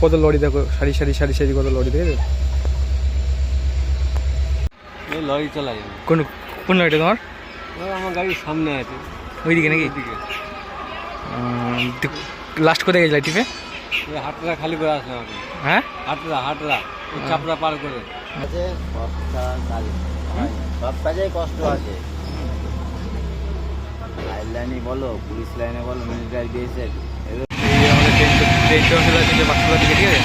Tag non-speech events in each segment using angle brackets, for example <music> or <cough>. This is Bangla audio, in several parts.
কত লরি দেখো সারি সারি সারি সারি কত লরি দেখে এই লরি চালা যাবে কোন কোন লরিটা তোমার? আমার গাড়ির সামনে আছে। ওইদিকে নাকি? লাস্ট কোথায় গেছিলা টিপে হাটরা খালি করে আসলাম আমি হ্যাঁ? হাটরা হাটরা। ওই চাপড়া পার করে। আছে কষ্ট ছাড়া সব কাজেই কষ্ট আছে। লাইন লাইনে বলো পুলিশ লাইনে বলো মিলিটারি আমাদের ঠিক আছে?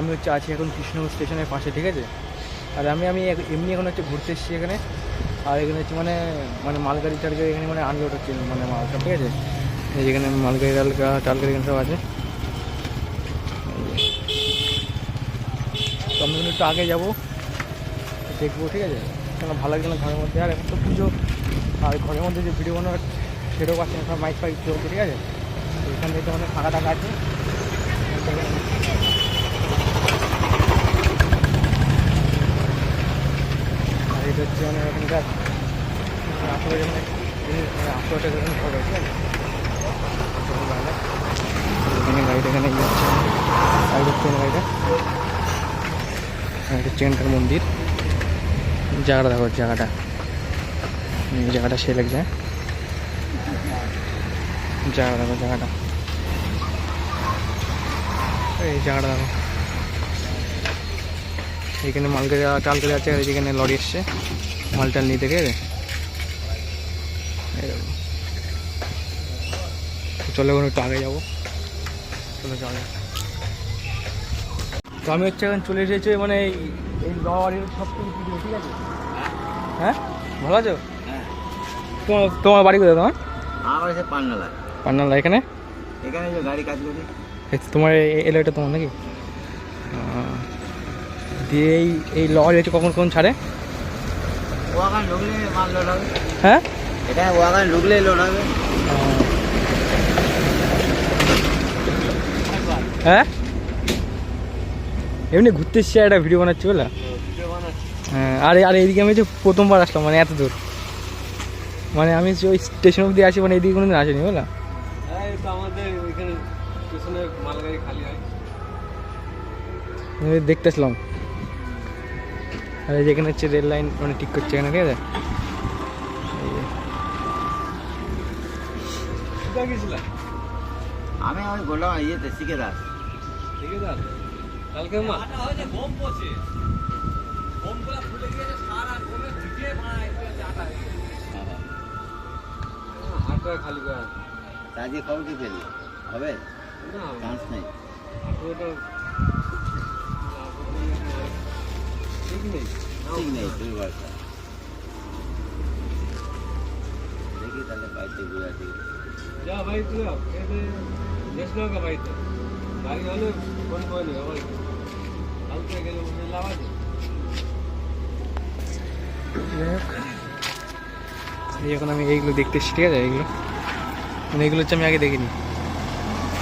আমি হচ্ছে আছি এখন কৃষ্ণনগর স্টেশনের পাশে, ঠিক আছে? আর আমি আমি এমনি এখন হচ্ছে ঘুরতে এসেছি এখানে। আর এখানে হচ্ছে মানে মানে মালগাড়ি টালগাড়ি এখানে মানে আনলোড হচ্ছে মানে মালটা ঠিক আছে? এই যেখানে মালগাড়ি টালগা, টালগাড়ি এখানে সব আছে। তো আমি একটু আগে যাব, দেখব, ঠিক আছে? কেন ভালো লাগছে না ঘরের মধ্যে। আর এখন তো পুজো, আর ঘরের মধ্যে যে ভিডিও বানানোর সেটাও পাচ্ছে না, সব মাইক ফাইক চলছে ঠিক আছে? এখান থেকে মানে ফাঁকা টাকা আছে। আর এটা হচ্ছে মানে এখানকার আসলে আছে গাড়িটা এখানে মন্দির। জায়গাটা দেখো, জায়গাটা। জায়গাটা সে লাগছে। জায়গা দেখো জায়গাটা। এই জায়গাটা দেখো। এখানে মালগাড়ি টাল করে যাচ্ছে আর এখানে লরি এসছে। মাল টাল নিতে দেখো। চলো এখন একটু আগে যাব। চলো যাওয়া তো আমি হচ্ছে এখন চলে এসেছি মানে এই এই লরির সব কিছু ঠিক আছে? হ্যাঁ? ভালো আছো? তোমার তোমার বাড়ি কোথায় তোমার? আমার বাড়ি পান্নালা পান্নালা এখানে? এখানে গাড়ি কাজ করি। তোমার এই- এই তোমার নাকি? দিয়ে এই এই লরি হচ্ছে কখন কখন ছাড়ে? হ্যাঁ? এখানে ওয়াগান ঢুকলে লোড হবে। হ্যাঁ? এমনি ঘুরতে এসছি একটা ভিডিও বানাচ্ছি বলে হ্যাঁ আর আর এইদিকে আমি হচ্ছে প্রথমবার আসলাম মানে এত দূর। মানে আমি ওই স্টেশন অব্দি আসি মানে এইদিকে কোনোদিন আসিনি বুঝলা? এই তো আমাদের এখানে স্টেশনে মালগাড়ি খালি হয়। আমি দেখতে আসলাম আর যেখানে হচ্ছে রেল লাইন মানে ঠিক করছে এখানে ঠিক আছে? এই গেছিলাম আমি ওই বললাম ইয়েতে শিখে দাস ঠিক আছে কালকে মা? হাটরা খালি করে আজকে খবর কি পেলি? হবে? না। চান্স নেই। ঠিক নেই। ঠিক নেই তুই বলটা দেখি তাহলে বাড়িতে ঘুরে আসি। যা ভাই তুই দেশ নৌকা বাড়িতে। গাড়ি হলে ফোন করে নেবে আবার কালকে গেলে লাভ আছে। এখন আমি এইগুলো দেখতে এসেছি ঠিক আছে? এইগুলো মানে এগুলো হচ্ছে আমি আগে দেখিনি।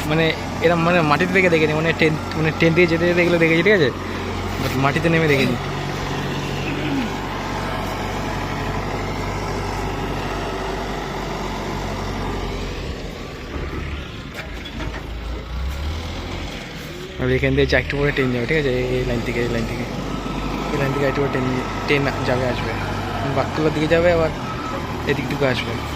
মানে এরম মানে মাটিতে থেকে দেখিনি মানে ট্রেন মানে ট্রেন দিয়ে যেতে যেতে এগুলো দেখেছি, ঠিক আছে? বাট মাটিতে নেমে দেখিনি। আর এখান থেকে একটু পরে ট্রেন যাবে, ঠিক আছে? এই- লাইন থেকে, এই লাইন থেকে। এই লাইন থেকে একটু পরে ট্রেন ট্রেন যাবে, আসবে। বাঁকুড়ার দিকে যাবে আবার এদিক থেকে আসবে।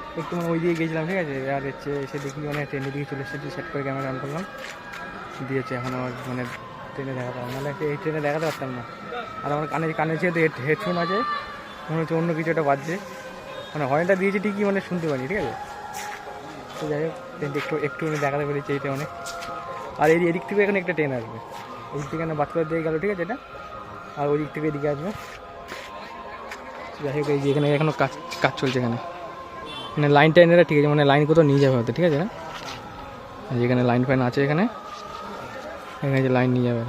একটু মানে ওই দিকে গেছিলাম, ঠিক আছে? আর হচ্ছে এসে দেখি মানে ট্রেনের দিকে চলে এসেছি সেট করে ক্যামেরা অন করলাম। দিয়েছে এখন আমার মানে ট্রেনে দেখাতে পারলাম নাহলে এই ট্রেনে দেখাতে পারতাম না। আর আমার কানে কানে যেহেতু হেডফোন আছে, মনে হচ্ছে অন্য কিছু একটা বাজছে। মানে হর্নটা দিয়েছে ঠিকই মানে শুনতে পারি ঠিক আছে? তো যাই হোক ট্রেনটা একটু একটু দেখাতে পেরেছি এইটা অনেক। আর এই এদিক থেকে এখানে একটা ট্রেন আসবে। এই থেকে এখানে বাচ্চাদের দিয়ে গেলো, ঠিক আছে এটা? আর ওই দিক থেকে এদিকে আসবে। যাই হোক, এই যে এখানে এখনও কাজ কাজ চলছে এখানে। মানে লাইন টাইনেরা ঠিক আছে মানে লাইন কোথাও নিয়ে যাবে হয়তো ঠিক আছে না? এখানে লাইন ফাইন আছে এখানে। এখানে যে লাইন নিয়ে যাবে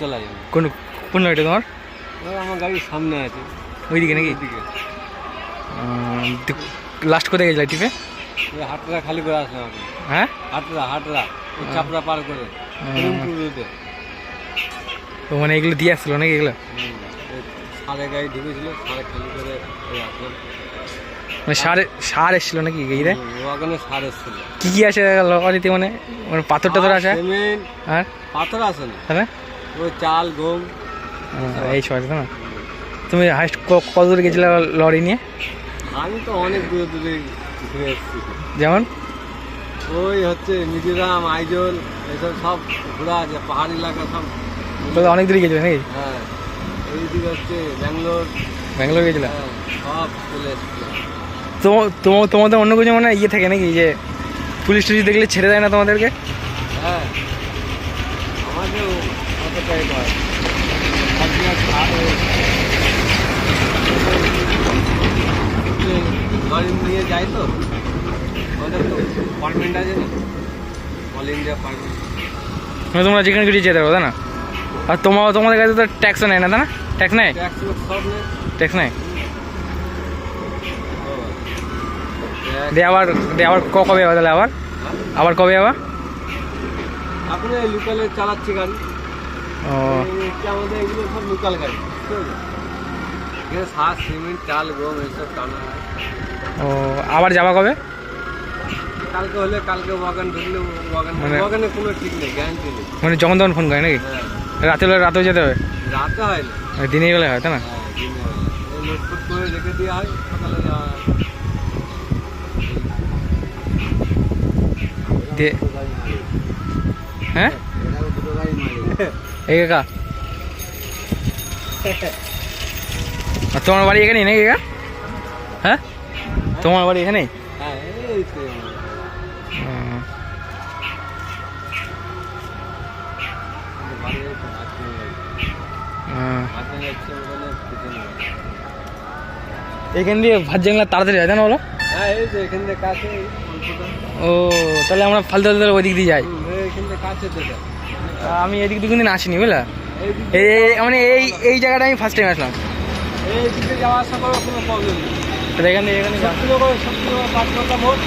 চলা কোন কোন লাইটে তোমার? আমার গাড়ির সামনে আছে। ওইদিকে নাকি? লাস্ট কোথায় গেছিলা টিপে হাটরা খালি করে আসলাম আপনি হ্যাঁ? হাটরা হাটরা। চাপড়া পার করে। তো মানে এগুলো দিয়ে আসছিল নাকি এগুলো? সারে গাড়ি ঢুকেছিল সারে খালি করে আসলাম। মানে সার সার এসেছিল নাকি হুম, ওখানে সার এসেছিল। কি কি আছে লরিতে মানে? মানে পাথর টাথর আছে সিমেন্ট আর পাথর না। তাহলে ওই চাল গম। এই সব আছে না? তুমি হাইস্ট কত দূরে গেছিলে লরি নিয়ে? আমি তো অনেক দূরে দূরে ঘুরে এসেছি। যেমন? ওই হচ্ছে মিজোরাম আইজল এসব সব ঘোরা আছে পাহাড় এলাকা সব। তাহলে অনেক দূরে গেছিলে নাকি? হ্যাঁ এইদিকে হচ্ছে ব্যাঙ্গালোর। ব্যাঙ্গালোর গেছিলে? হ্যাঁ সব চলে এসেছিল তো তোমাদের অন্য কিছু মানে ইয়ে থাকে নাকি যে পুলিশ টুলিশ দেখলে ছেড়ে দেয় না তোমাদেরকে? হ্যাঁ আমাদের অতটাই নয়। লরি নিয়ে যায় তো। আছে না অল ইন্ডিয়া মানে তোমরা যেখানে কিছু যেতে পারো তাই না? আর তোমার তোমাদের কাছে তো ট্যাক্সও নেয় না তাই না? ট্যাক্স নেয় ট্যাক্স সব ট্যাক্স নেয় দিয়ে আবার দিয়ে আবার ক কবে আবার তাহলে আবার? আবার কবে আবার? আপনি লোকালে চালাচ্ছি গাড়ি। ও। আমাদের এগুলো সব লোকাল গাড়ি ঠিক আছে? সার সিমেন্ট চাল গম এইসব টানা হয়। ও আবার যাবা কবে? কালকে হলে কালকে ঢুকলে মানে- ওয়াগানে কোনো ঠিক নেই গ্যারান্টি নেই। মানে যখন তখন ফোন করে নাকি? হ্যাঁ। রাতে হলে রাতেও যেতে হবে? রাতে হয় না। মানে দিনের বেলা হয় তাই না? হ্যাঁ দিনে হয়। এই করে রেখে দেওয়া হয় সকালে যাওয়া হ্যাঁ। <laughs> এই কাকা। তোমার বাড়ি এখানেই নাকি কাকা? হ্যাঁ? তোমার বাড়ি এখানেই? হ্যাঁ বাড়ি। এখান দিয়ে ভাত জানলা তাড়াতাড়ি হয় তাই না বলো? হ্যাঁ এখান ও তাহলে আমরা ফালতু ফালতু ওই দিক দিয়ে যাই। এখান আমি এদিক দিয়ে কোনদিন আসিনি বুঝলা? এই মানে এই এই জায়গাটা আমি ফার্স্ট টাইম আসলাম। এই দিকে যাওয়া আসা করার কোনো প্রবলেম নেই। এখান এখানে পাঁচ ঘণ্টা মোট।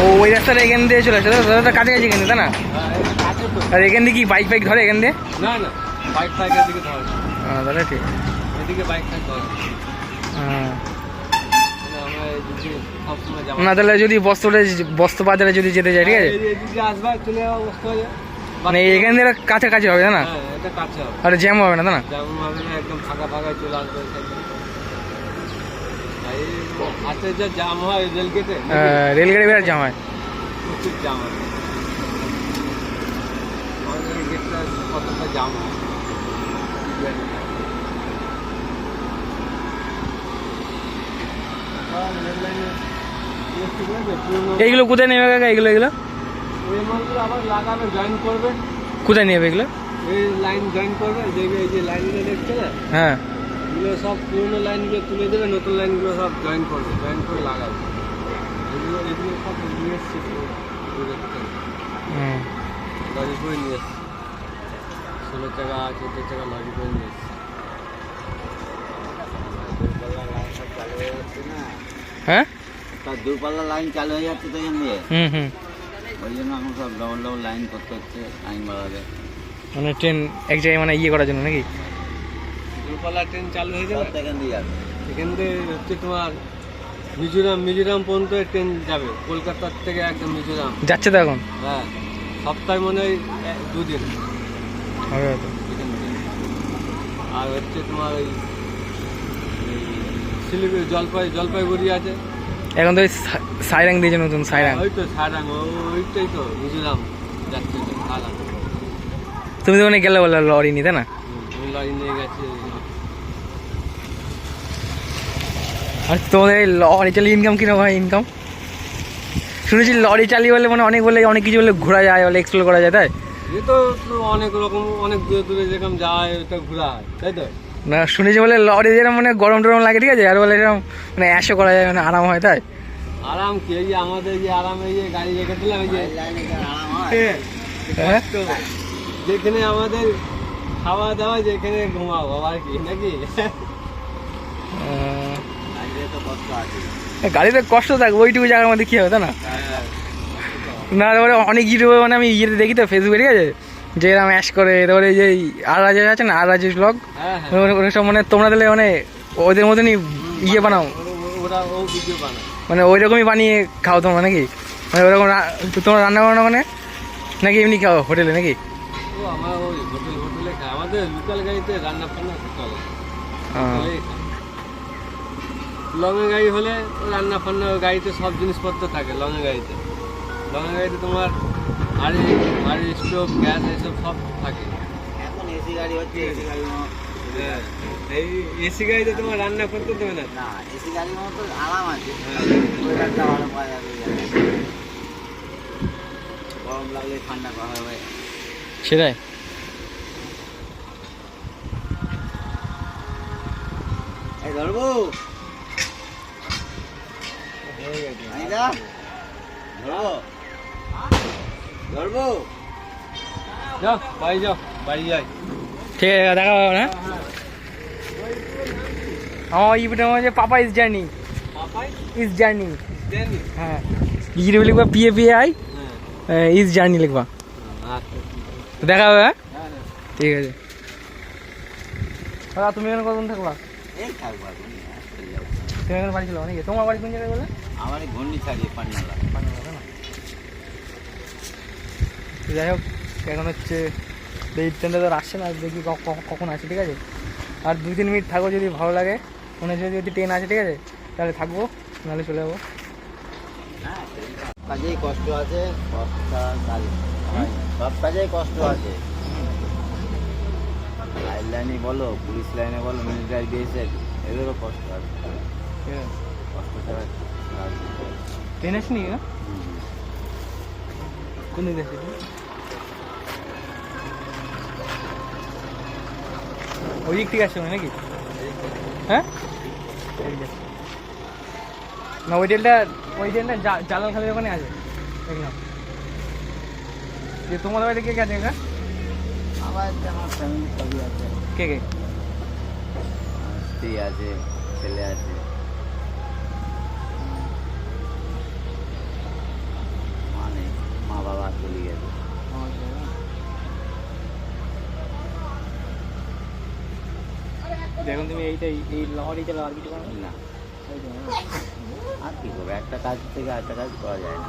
ও ওই রাস্তাটা এখান দিয়ে চলে আসছে দাদা দাদা কাছাকাছি এখানে তাই না? হ্যাঁ কাছে আর এখান দিয়ে কি বাইক ফাইক ধরে এখান দিয়ে? না না বাইক ফাইকের দিকে ধরে। ও, তাহলে ঠিক। এদিকে বাইক ফাইক ধরে। হ্যাঁ। এদিকে না তাহলে যদি বস্ত্রে বস্ত্র বাজারে যদি যেতে যাই ঠিক আছে? মানে এখান দিয়ে কাছাকাছি হবে না? হ্যাঁ আর জ্যাম হবে না না? একদম ফাঁকা ফাঁকায় চলে আসবে যে জাম হয় হয় প্রচুর জাম হয়। গেটটা কতটা জাম হয়? এইগুলো কোথায় নেবে কাকা এইগুলো এগুলো আবার লাগাবে জয়েন করবে। কোথায় নেবে এগুলো? এই লাইন জয়েন করবে দেখবে এই যে লাইনগুলো দেখছে না? হ্যাঁ। এগুলো সব পুরোনো লাইনগুলো তুলে দেবে নতুন লাইনগুলো সব জয়েন করবে জয়েন করে লাগাবে। এগুলো এগুলো সব নিয়ে এসছে পুরো হুম। লরি করে নিয়ে এসছে। ষোলো চাকা চোদ্দ চাকা লরি করে নিয়ে এসছে। হ্যাঁ? তার দূরপাল্লা লাইন চালু হয়ে যাচ্ছে তো এখান দিয়ে। হুম হুম। ওই জন্য এখন সব ডবল ডবল লাইন করতে হচ্ছে লাইন বাড়াবে। মানে ট্রেন এক জায়গায় মানে ইয়ে করার জন্য নাকি? দূরপাল্লা ট্রেন চালু হয়ে যাবে? তো এখান দিয়ে যাবে এখান থেকে হচ্ছে তোমার মিজোরাম মিজোরাম পর্যন্ত ট্রেন যাবে। কলকাতার থেকে একদম মিজোরাম। যাচ্ছে তো এখন? হ্যাঁ সপ্তাহে মনে হয় এক- দুদিন। হবে হয়তো থেকে। আর হচ্ছে তোমার ওই শিলিগুড়ি জলপাই জলপাইগুড়ি আছে। এখন তো ওই সাইরাং দিয়েছে নতুন সাইরাং। ওই তো ওইটাই তো যাচ্ছে সারাং তুমি তো ওখানে গেলে বলে লরি নিতে না? লরি নিয়ে গেছে। আর তোমাদের লরি চালিয়ে ইনকাম কীরকম হয় ইনকাম শুনেছি লরি চালিয়ে বলে মানে অনেক বলে অনেক কিছু বলে ঘোরা যায় বলে এক্সপ্লোর করা যায় তাই? এ তো অনেক রকম অনেক দূরে দূরে যেরকম যায় ওটা ঘোরা হয় তাই তো? না শুনেছি বলে লরি যেরকম মানে গরম টরম লাগে ঠিক আছে? আর বলে এরকম মানে অ্যাশও করা যায় মানে আরাম হয় তাই? আরাম কি এই যে আমাদের যে আরাম এই যে গাড়ি রেখে দিলাম এই যে। আরাম হয়? হ্যাঁ? যেখানে আমাদের খাওয়া দাওয়া যেখানে ঘুমাবো আর কি নাকি? গাড়িতে কষ্ট থাকবে ওইটুকু জায়গার মধ্যে কি হবে তাই না? না তারপরে অনেক ইউটিউবে মানে আমি ইয়েতে দেখি তো ফেসবুকে ঠিক আছে? যে এরকম অ্যাশ করে তারপরে যে আর রাজেশ আছে না আর রাজেশ ব্লগ সব মানে তোমরা তাহলে মানে ওদের মতনই ইয়ে বানাও। ও- ওরা ও ভিডিও বানায়। মানে ওই রকমই বানিয়ে খাও তোমরা নাকি? মানে ওরকম তোমরা রান্না বান্না মানে? নাকি এমনি খাও হোটেলে নাকি? ওই। লংয়ের গাড়ি হলে রান্না ফান্না গাড়িতে সব জিনিসপত্র থাকে লংয়ের গাড়িতে। লংয়ের গাড়িতে তোমার আর আর স্টোভ গ্যাস এসব সব থাকে। এখন এসি গাড়ি হচ্ছে এসি গাড়ি এই এসি গাড়িতে তোমার রান্না করতে দেবে না? না এসি গাড়ির মতো আরাম আছে। হ্যাঁ। ওয়েদারটা ভালো পাওয়া যাবে। গরম লাগলে ঠান্ডা করা হবে। সেটাই। এই ধরবো। ধরবো? ধরবো? যাও বাড়ি যাও বাড়ি যাই। ঠিক আছে দেখা হবে না আমার ইউটিউবের মধ্যে papa is journey is journey হ্যাঁ। ইউটিউবে লিখবা পিএ পিএ আই হ্যাঁ। ইজ জার্নি লিখবা। দেখা হবে হ্যাঁ? হ্যাঁ হ্যাঁ। ঠিক আছে। দাদা তুমি এখানে কতক্ষণ থাকবা তুমি এখানে বাড়ি ছিল নাকি? তোমার বাড়ি কোন জায়গায় বলে? আমার এই ছাড়িয়ে পান্নালা তো যাই হোক এখন হচ্ছে এই ট্রেনটা তো আসছে না দেখি কখন আসে ঠিক আছে? আর দু তিন মিনিট থাকো যদি ভালো লাগে মনে হচ্ছে যদি ট্রেন আসে ঠিক আছে? তাহলে থাকব নাহলে চলে যাব। কাজেই কষ্ট আছে সব কাজেই কষ্ট আছে। লাইন লাইনে বলো পুলিশ লাইনে বলো মিলিটারি বিএসএফ এদেরও কষ্ট আছে। কষ্ট ট্রেন আসেনি না কোন দিন ওই দিক থেকে আসছে নাকি? হ্যাঁ? না ওই ডেলটা ওই ডেলটা জালাল খালের ওখানে আছে। দেখলাম। যে তোমাদের বাড়িতে কে কে আছে আমার আমার ফ্যামিলি সবই আছে। কে কে? স্ত্রী আছে ছেলে আছে মা নেই মা বাবা চলে গেছে দেখুন তুমি এইটাই এই লহরি চালাও আর কিছু করো না। আর কি করবে? একটা কাজ থেকে আরেকটা কাজ করা যায় না।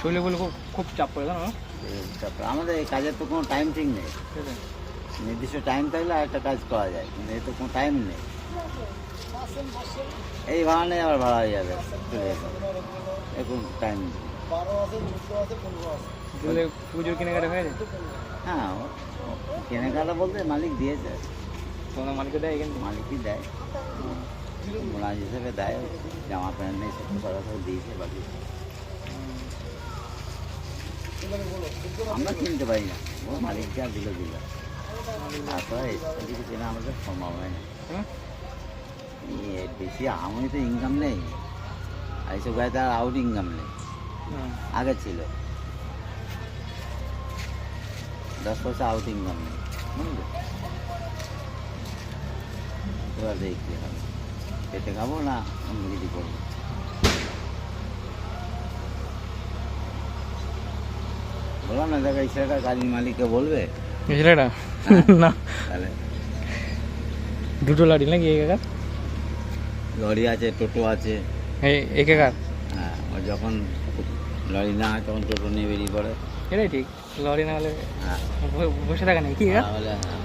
শরীরে বলে খুব খুব চাপ পড়ে জানো? তারপর আমাদের এই কাজের তো কোনো টাইম ঠিক নেই। নির্দিষ্ট টাইম থাকলে আরেকটা কাজ করা যায় কিন্তু এই তো কোনো টাইম নেই। এই ভাড়া নেই আবার ভাড়া হয়ে যাবে চলে যাবে। এখন টাইম দিলে পুজোর কেনাকাটা হয়ে যায়? হ্যাঁ কেনাকাটা বলতে মালিক দিয়েছে। তোমার মালিকে দেয় এখানে মালিকই দেয়। মোলাজ হিসেবে দেয় জামা প্যান্ট নেই সব কথা সব দিয়েছে বাকি। আমরা কিনতে পারি না। ও মালিক যা দিল দিল তারপরে এদিকে কেনা আমাদের সম্ভব হয় না? বেশি আমি তো ইনকাম নেই। আর এইসব গাড়িতে আর আউট ইনকাম নেই। আগে ছিল। দশ পয়সা আউট ইনকাম নেই। এবার দেখি কী হবে পেটে খাব না অন্য কিছু করব বললাম না দেখা এই ছেলেটা? গাড়ির মালিককে বলবে এই ছেলেটা না। তাহলে দুটো লাড়ি নাকি এক একার লরি আছে টোটো আছে। এই এক একার হ্যাঁ যখন লরি না হয় তখন টোটো নিয়ে বেরিয়ে পড়ে। এটাই ঠিক। লরি না হলে হ্যাঁ বসে থাকা নেই কি একার তাহলে হ্যাঁ।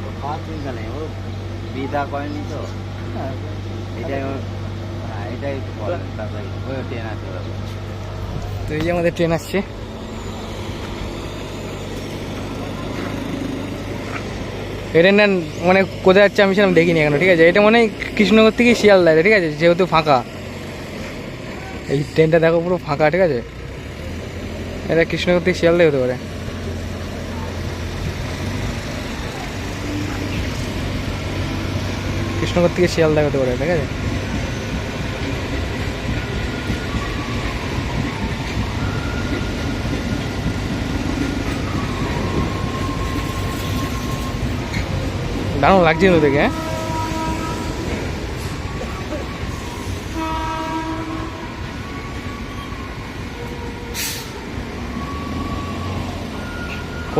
ও খাওয়ার চিন্তা নেই ও বিদা করেনি তো? হ্যাঁ। এটাই ওর হ্যাঁ এটাই ওই ট্রেন আছে তো এই যে আমাদের ট্রেন আসছে। এটা ট্রেনটা মানে কোথায় যাচ্ছে আমি সেরকম দেখিনি এখনও ঠিক আছে? এটা মানে কৃষ্ণনগর থেকে শিয়ালদা ঠিক আছে? যেহেতু ফাঁকা। এই ট্রেনটা দেখো পুরো ফাঁকা, ঠিক আছে? এটা কৃষ্ণনগর থেকে শিয়ালদাই হতে পারে। কৃষ্ণনগর থেকে শিয়ালদা হতে পারে, ঠিক আছে? দারুণ লাগছে তো দেখে হ্যাঁ?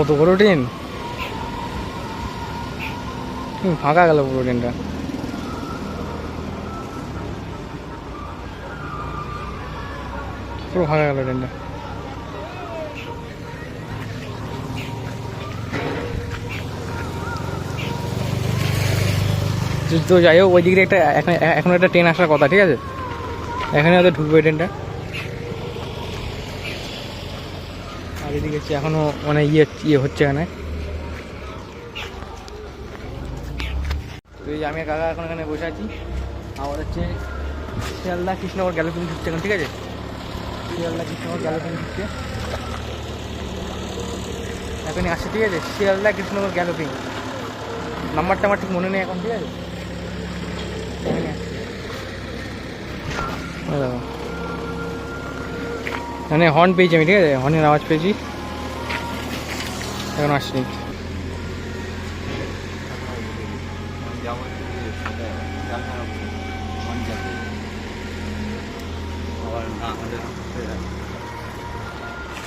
কত বড় ট্রেন? ফাঁকা গেল পুরো ট্রেনটা। পুরো ফাঁকা গেল ট্রেনটা। তো- যাই হোক ওই দিক দিয়ে একটা এখন একটা ট্রেন আসার কথা, ঠিক আছে? এখানে হয়তো ঢুকবে ট্রেনটা। এদিকে হচ্ছে এখনও মানে ইয়ে ইয়ে হচ্ছে এখানে। আমি কাকা এখন এখানে বসে আছি। আমার হচ্ছে শিয়ালদা কৃষ্ণনগর গ্যালোপিং ঢুকছে এখন, ঠিক আছে? শিয়ালদা কৃষ্ণনগর গ্যালোপিং ঢুকছে এখনই আসছে, ঠিক আছে? শিয়ালদা কৃষ্ণনগর গ্যালোপিং নাম্বারটা আমার ঠিক মনে নেই এখন, ঠিক আছে? মানে হর্ন পেয়েছি আমি, ঠিক আছে? হর্নের আওয়াজ পেয়েছি। এখন আসছি।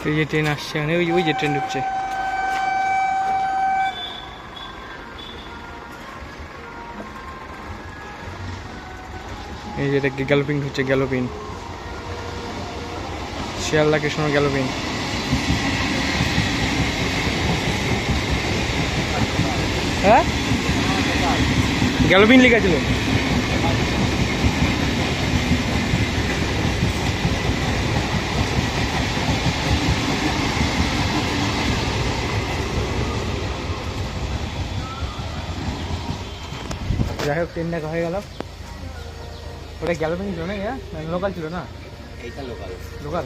এই যে ট্রেন আসছে এখানে ওই ওই যে ট্রেন ঢুকছে। এই যে এটা গ্যালোপিং হচ্ছে গ্যালোপিন শিয়ালদা কৃষ্ণ গ্যালোপিন হ্যাঁ? গ্যালোপিন লেখা ছিল যাই হোক ট্রেন দেখা হয়ে গেল। ওটা গ্যালোপিং ছিল না হ্যাঁ? লোকাল ছিল না? এইটা লোকাল লোকাল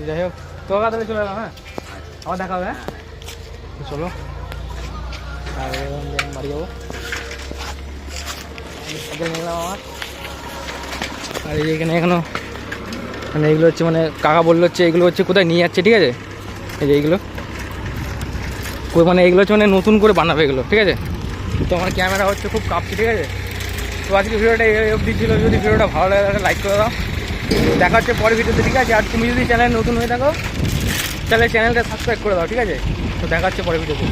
তো যাই হোক তো তাহলে চলে এলাম হ্যাঁ? আবার দেখা হবে হ্যাঁ? চলো। আর বাড়ি যাব। নিলাম আমার। আর এখানে এখনও মানে এগুলো হচ্ছে মানে কাকা বলল হচ্ছে, এগুলো হচ্ছে কোথায় নিয়ে যাচ্ছে, ঠিক আছে? এই যে এইগুলো। মানে এগুলো হচ্ছে মানে নতুন করে বানাবে এগুলো, ঠিক আছে? তো আমার ক্যামেরা হচ্ছে খুব কাঁপছে, ঠিক আছে? তো আজকে ভিডিওটা এই অবধি ছিল। যদি ভিডিওটা ভালো লাগে, তাহলে লাইক করে দাও। দেখা হচ্ছে পরে ভিডিওতে, ঠিক আছে? আর তুমি যদি চ্যানেল নতুন হয়ে থাকো, তাহলে চ্যানেলটা সাবস্ক্রাইব করে দাও, ঠিক আছে? তো দেখা হচ্ছে পরে ভিডিওতে।